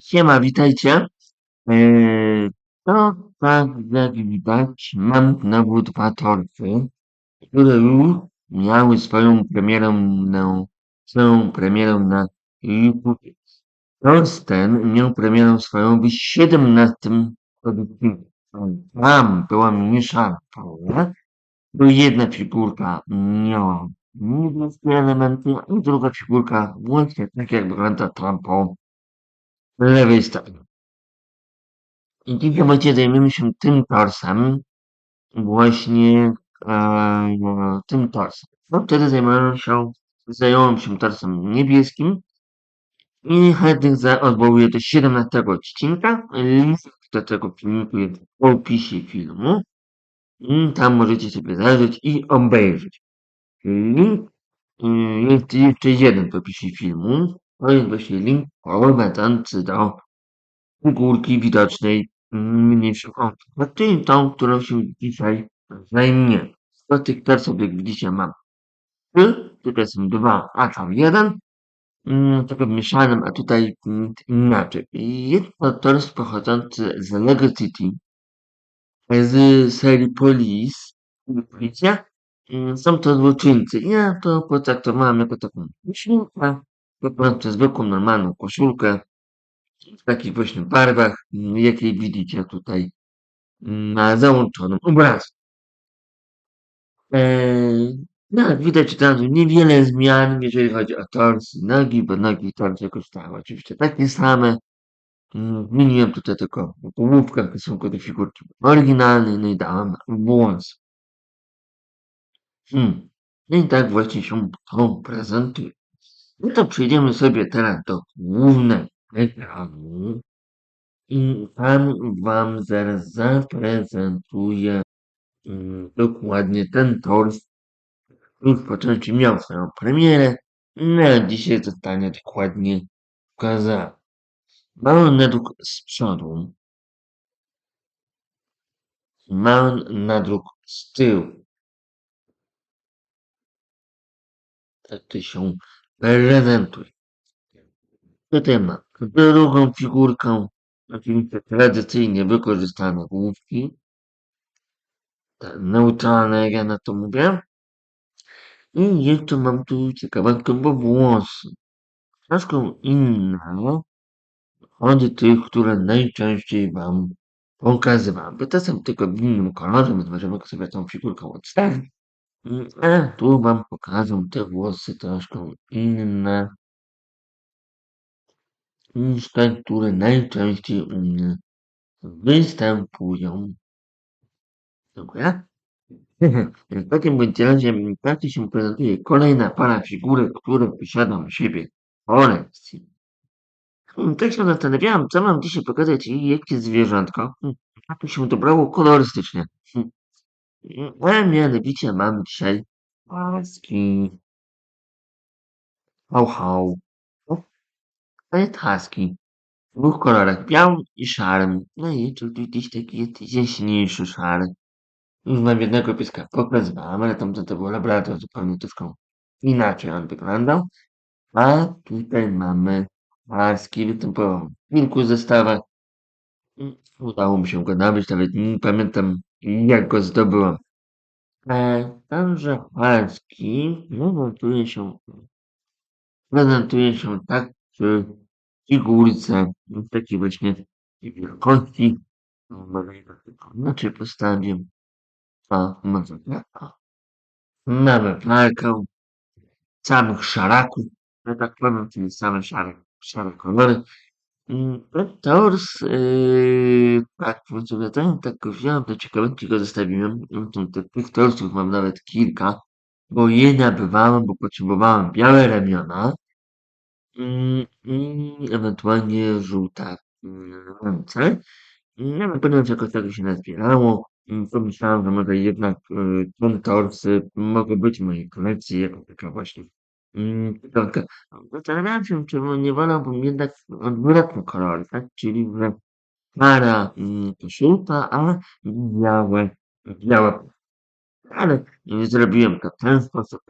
Siema, witajcie. To tak jak widać, mam znowu dwa torsy, które miały swoją premierę na, swoją premierę na YouTube. Tors ten miał premierę swoją w 17 odcinku. Tam była mniejsza fauna, bo jedna figurka miała niebieskie elementy, a druga figurka właśnie tak jak wygląda tam po lewej stronie. I dzisiaj właśnie zajmiemy się tym torsem, właśnie e, tym torsem. No wtedy zajmowałem się, zająłem się torsem niebieskim i chętnych za, odwołuję do 17 odcinka. Link do tego filmiku jest w opisie filmu. I tam możecie sobie zajrzeć i obejrzeć. Link y, jest jeszcze jeden w opisie filmu. Link prowadzący do figurki widocznej mniejszym kątem. Czyli tą, którą się dzisiaj zajmie. Z tych tersów, jak widzicie, mam trzy, tutaj są dwa, a tam jeden. Mm, w mieszanym, a tutaj inaczej. To tors pochodzący z Lego City, z serii Police. Widzicie? Mm, Są to złoczyńcy. Ja to potraktowałem jako taką koszulkę, po prostu zwykłą, normalną koszulkę, w takich właśnie barwach, mm, jakiej widzicie tutaj mm, na załączonym obrazku. Eee, no, jak widać razu niewiele zmian, jeżeli chodzi o tors nogi, bo nogi i tors jakoś stały oczywiście takie same. Mm, Zmieniłem tutaj tylko połówkę w stosunku do figurki oryginalnej, no i dałem włos. Hmm. No i tak właśnie się to prezentuje. No to przejdziemy sobie teraz do głównego ekranu. I tam wam zaraz zaprezentuję mm, dokładnie ten tors, już po części miał swoją premierę, no dzisiaj zostanie dokładnie pokazany. Mamy nadruk z przodu, mamy nadruk z tyłu. Tak to się prezentuje. Tutaj mam drugą figurkę, oczywiście tradycyjnie wykorzystane główki, te neutralne, ja na to mówię. I jeszcze mam tu ciekawostkę, bo włosy. Troszkę inne od tych, które najczęściej wam pokazywałem. Bo te są tylko w innym kolorze, więc możemy sobie tą figurką odstawić. A tu wam pokażę te włosy troszkę inne niż te, które najczęściej u mnie występują. Dziękuję. W takim bądź razie tak się prezentuje kolejna para figurek, które posiadam u siebie w kolekcji. Hmm, Tak się zastanawiałam, co mam dzisiaj pokazać i jakie zwierzątko. Hmm, A tu się dobrało kolorystycznie. A mianowicie mamy dzisiaj paski. Hał, hał. Husky. W dwóch kolorach, białym i szarym. No i tu gdzieś taki jest jaśniejszy szary. Już mam jednego pieska pokazywałem, ale tamten to był labrador, zupełnie troszkę inaczej on wyglądał. A tutaj mamy husky, występował w kilku zestawach. Mm, Udało mi się go nabyć, nawet nie pamiętam jak go zdobyłem. E, Tenże husky prezentuje się, prezentuje się tak przy figurce w takiej właśnie wielkości. Inaczej postawię. A, tak. Mamy walkę samych szaraków, że tak powiem, czyli same szare, szare kolory. Mm, ten Tors, yy, tak, ten, tak go wziąłem, do ciekawostki go zostawiłem. Te- Tych torsów mam nawet kilka, bo je nabywałem, bo potrzebowałem białe ramiona mm, i ewentualnie żółte mm, ręce. Nie wiem, ponieważ jakoś tak się nazbierało, mm, pomyślałem, że może jednak ten tors y, mogą być w mojej kolekcji jako taka właśnie mm, piątka. Zastanawiałem się, czy nie wolałbym jednak odwrotny kolor, tak? Czyli że mm, koszulka, a białe, białe. Ale y, zrobiłem to w ten sposób,